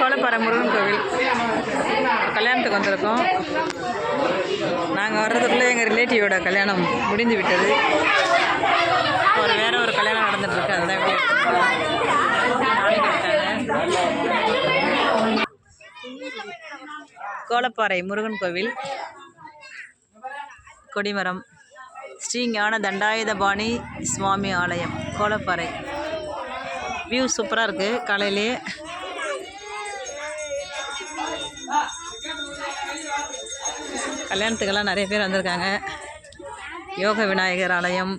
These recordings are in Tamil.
கோலப்பாறை முருகன் கோவில். கல்யாணத்துக்கு வந்திருக்கோம். நாங்கள் வர்றதுக்குள்ளே எங்கள் ரிலேட்டிவோட கல்யாணம் முடிந்து விட்டது. ஒரு வேற ஒரு கல்யாணம் நடந்துட்டுருக்கு அதுதான் கோலப்பாறை முருகன் கோவில். கொடிமரம். ஸ்ரீ ஞான தண்டாயுதபாணி சுவாமி ஆலயம் கோலப்பாறை. வியூ சூப்பராக இருக்குது காலையிலே கல்யாணத்துக்கெல்லாம் நிறைய பேர் வந்திருக்காங்க. யோக விநாயகர் ஆலயம்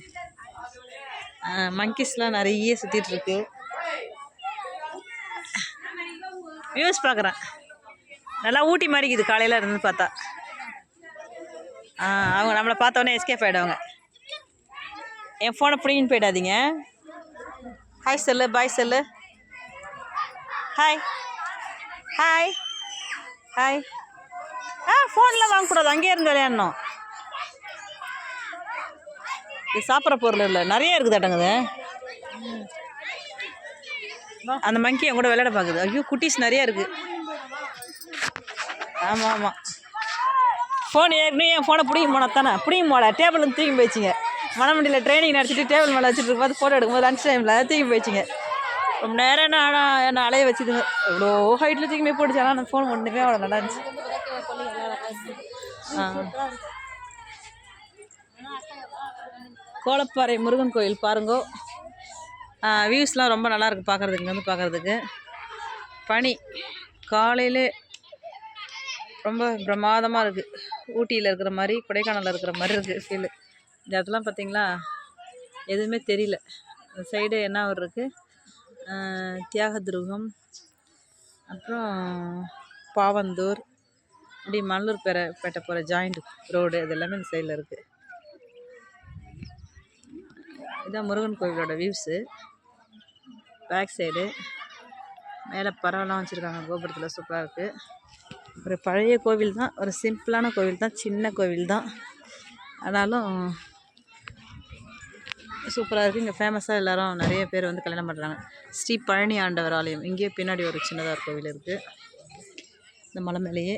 மங்கிஸ்லாம் நிறைய சுற்றிட்டுருக்கு வியூஸ் பார்க்குறேன். நல்லா ஊட்டி மாறிக்குது காலையில் இருந்து பார்த்தா. அவங்க நம்மளை பார்த்தோன்னே எஸ்கேப் ஆகிடுவாங்க என் ஃபோனை பிடிங்கின்னு போயிடாதீங்க. Hi cell bye cell. Hi hi hi ஆ ஃபோனில் வாங்கக்கூடாது. அங்கேயே இருந்து விளையாடணும். இது சாப்பிட்ற பொருள் இல்லை. நிறைய இருக்குதாட்டங்குது அந்த மங்கி என் கூட விளையாட பார்க்குது. ஐயோ குட்டீஸ் நிறைய இருக்குது ஆமாம் ஆமாம் ஃபோன் ஏற்கனவே என் ஃபோனை பிடிங்க போனா தானே? பிடிக்கும் போல டேபிள் தூக்கி போயிடுச்சிங்க. மணமண்டியில் ட்ரைனிங் நடத்திட்டு டேபிள் மேலே வச்சுட்டு பார்த்து ஃபோட்டோ எடுக்கும்போது லன்ச் டைமில் தூக்கி போயிடுச்சிங்க. ரொம்ப நேரம் என்ன ஆனால் என்ன அலைய வச்சுதுங்க. இவ்வளோ ஹைட்டில் தூக்கி போய் போட்டுச்சு. ஆனால் அந்த ஃபோன் ஒன்றுமே அவ்வளோ நல்லா இருந்துச்சு. கோலப்பாறை முருகன் கோயில் பாருங்கோ. வியூஸ்லாம் ரொம்ப நல்லா இருக்குது பார்க்குறதுக்கு வந்து பார்க்குறதுக்கு. பனி காலையிலே ரொம்ப பிரமாதமாக இருக்குது ஊட்டியில் இருக்கிற மாதிரி கொடைக்கானலில் இருக்கிற மாதிரி இருக்குது ஃபீலு இந்த இடத்துலாம் பார்த்தீங்களா? எதுவுமே தெரியல. இந்த சைடு என்ன ஒரு இருக்குது தியாக துருகம் அப்புறம் பாவந்தூர் இப்படி மல்லூர் பேரை பேட்டை போகிற ஜாயிண்ட் ரோடு இது எல்லாமே இந்த சைடில் இருக்குது இதான் முருகன் கோவிலோட வியூஸு பேக் சைடு மேலே பறவைலாம் வச்சுருக்காங்க கோபுரத்தில் சூப்பராக இருக்குது ஒரு பழைய கோவில் தான் ஒரு சிம்பிளான கோவில் தான் சின்ன கோவில் தான். ஆனாலும் சூப்பராக இருக்குது இங்கே ஃபேமஸாக எல்லோரும் நிறைய பேர் வந்து கல்யாணம் பண்ணுறாங்க ஸ்ரீ பழனி ஆண்டவர் ஆலயம் இங்கேயே பின்னாடி ஒரு சின்னதாக கோவில் இருக்குது இந்த மலை மேலேயே.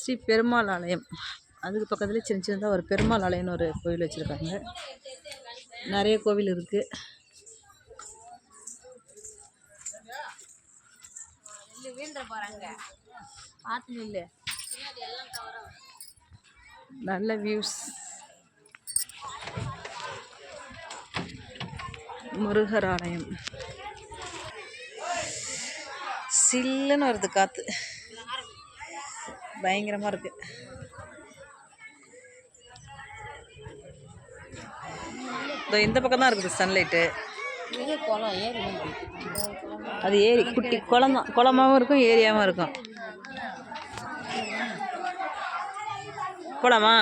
ஸ்ரீ பெருமாள் ஆலயம். அதுக்கு பக்கத்துலேயே சின்ன சின்னதாக ஒரு பெருமாள் ஆலயம்னு ஒரு கோவில் வச்சுருக்காங்க. நிறைய கோவில் இருக்குது நல்ல வியூஸ் முருகர் ஆலயம். சில்லுன்னு வருது காற்று பயங்கரமாக இருக்குது இதோ இந்த பக்கம் தான் இருக்குது சன்லைட்டு அது ஏரி குட்டி குளம் தான் குளமாகவும் இருக்கும் ஏரியாவும் இருக்கும். போலாமா